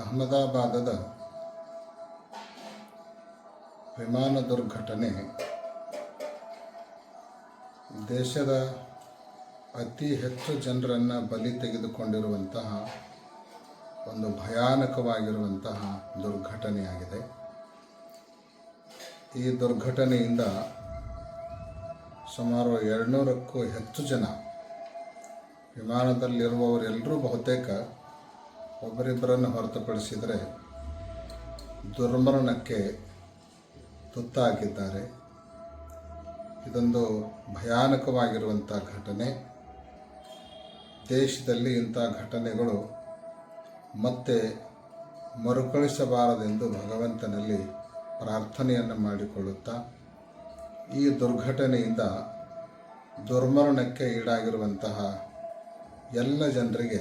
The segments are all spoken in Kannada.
ಅಹಮದಾಬಾದದ ವಿಮಾನ ದುರ್ಘಟನೆ ದೇಶದ ಅತಿ ಹೆಚ್ಚು ಜನರನ್ನು ಬಲಿ ತೆಗೆದುಕೊಂಡಿರುವಂತಹ ಒಂದು ಭಯಾನಕವಾಗಿರುವಂತಹ ದುರ್ಘಟನೆಯಾಗಿದೆ. ಈ ದುರ್ಘಟನೆಯಿಂದ ಸುಮಾರು ಎರಡುನೂರಕ್ಕೂ ಹೆಚ್ಚು ಜನ ವಿಮಾನದಲ್ಲಿರುವವರೆಲ್ಲರೂ ಬಹುತೇಕ ಒಬ್ಬರಿಬ್ಬರನ್ನು ಹೊರತುಪಡಿಸಿದರೆ ದುರ್ಮರಣಕ್ಕೆ ತುತ್ತಾಗಿದ್ದಾರೆ. ಇದೊಂದು ಭಯಾನಕವಾಗಿರುವಂಥ ಘಟನೆ. ದೇಶದಲ್ಲಿ ಇಂಥ ಘಟನೆಗಳು ಮತ್ತೆ ಮರುಕಳಿಸಬಾರದೆಂದು ಭಗವಂತನಲ್ಲಿ ಪ್ರಾರ್ಥನೆಯನ್ನು ಮಾಡಿಕೊಳ್ಳುತ್ತಾ, ಈ ದುರ್ಘಟನೆಯಿಂದ ದುರ್ಮರಣಕ್ಕೆ ಈಡಾಗಿರುವಂತಹ ಎಲ್ಲ ಜನರಿಗೆ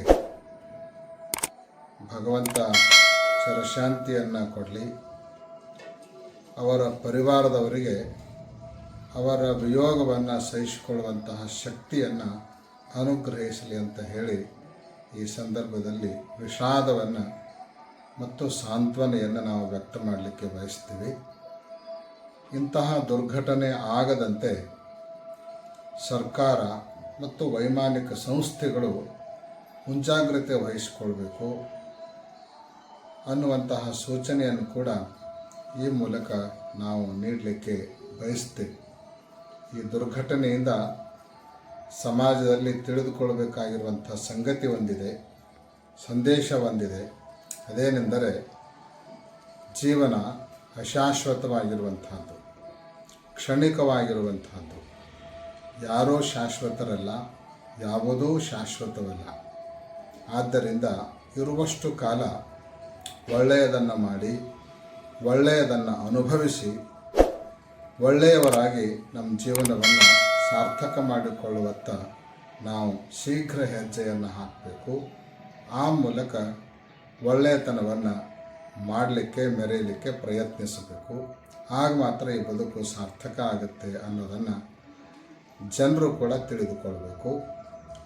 ಭಗವಂತ ಚಿರಶಾಂತಿಯನ್ನು ಕೊಡಲಿ. ಅವರ ಪರಿವಾರದವರಿಗೆ ಅವರ ವಿಯೋಗವನ್ನು ಸಹಿಸಿಕೊಳ್ಳುವಂತಹ ಶಕ್ತಿಯನ್ನು ಅನುಗ್ರಹಿಸಲಿ ಅಂತ ಹೇಳಿ ಈ ಸಂದರ್ಭದಲ್ಲಿ ವಿಷಾದವನ್ನು ಮತ್ತು ಸಾಂತ್ವನೆಯನ್ನು ನಾವು ವ್ಯಕ್ತ ಮಾಡಲಿಕ್ಕೆ ಬಯಸ್ತೀವಿ. ಇಂತಹ ದುರ್ಘಟನೆ ಆಗದಂತೆ ಸರ್ಕಾರ ಮತ್ತು ವೈಮಾನಿಕ ಸಂಸ್ಥೆಗಳು ಮುಂಜಾಗ್ರತೆ ವಹಿಸಿಕೊಳ್ಬೇಕು. ಅನ್ನುವಂತಹ ಸೂಚನೆಯನ್ನು ಕೂಡ ಈ ಮೂಲಕ ನಾವು ನೀಡಲಿಕ್ಕೆ ಬಯಸ್ತೇವೆ ಈ ದುರ್ಘಟನೆಯಿಂದ ಸಮಾಜದಲ್ಲಿ ತಿಳಿದುಕೊಳ್ಳಬೇಕಾಗಿರುವಂಥ ಸಂಗತಿ ಒಂದಿದೆ, ಸಂದೇಶ ಒಂದಿದೆ. ಅದೇನೆಂದರೆ ಜೀವನ ಅಶಾಶ್ವತವಾಗಿರುವಂತಹದ್ದು ಕ್ಷಣಿಕವಾಗಿರುವಂತಹದ್ದು ಯಾರೋ ಶಾಶ್ವತರಲ್ಲ, ಯಾವುದೂ ಶಾಶ್ವತವಲ್ಲ. ಆದ್ದರಿಂದ ಇರುವಷ್ಟು ಕಾಲ ಒಳ್ಳೆಯದನ್ನು ಮಾಡಿ, ಒಳ್ಳೆಯದನ್ನು ಅನುಭವಿಸಿ, ಒಳ್ಳೆಯವರಾಗಿ ನಮ್ಮ ಜೀವನವನ್ನು ಸಾರ್ಥಕ ಮಾಡಿಕೊಳ್ಳುವತ್ತ ನಾವು ಶೀಘ್ರ ಹೆಜ್ಜೆಯನ್ನು ಹಾಕಬೇಕು. ಆ ಮೂಲಕ ಒಳ್ಳೆಯತನವನ್ನು ಮಾಡಲಿಕ್ಕೆ, ಮೆರೆಯಲಿಕ್ಕೆ ಪ್ರಯತ್ನಿಸಬೇಕು. ಆಗ ಮಾತ್ರ ಈ ಬದುಕು ಸಾರ್ಥಕ ಆಗುತ್ತೆ ಅನ್ನೋದನ್ನು ಜನರು ಕೂಡ ತಿಳಿದುಕೊಳ್ಬೇಕು.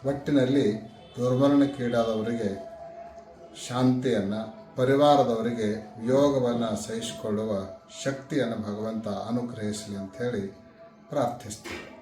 ಒಟ್ಟಿನಲ್ಲಿ ದುರ್ಮರಣಕ್ಕೀಡಾದವರಿಗೆ ಶಾಂತಿಯನ್ನು ಪರಿವಾರದವರಿಗೆ ಯೋಗವನ್ನು ಸಹಿಸಿಕೊಳ್ಳುವ ಶಕ್ತಿಯನ್ನು ಭಗವಂತ ಅನುಗ್ರಹಿಸಲಿ ಅಂಥೇಳಿ ಪ್ರಾರ್ಥಿಸ್ತೀವಿ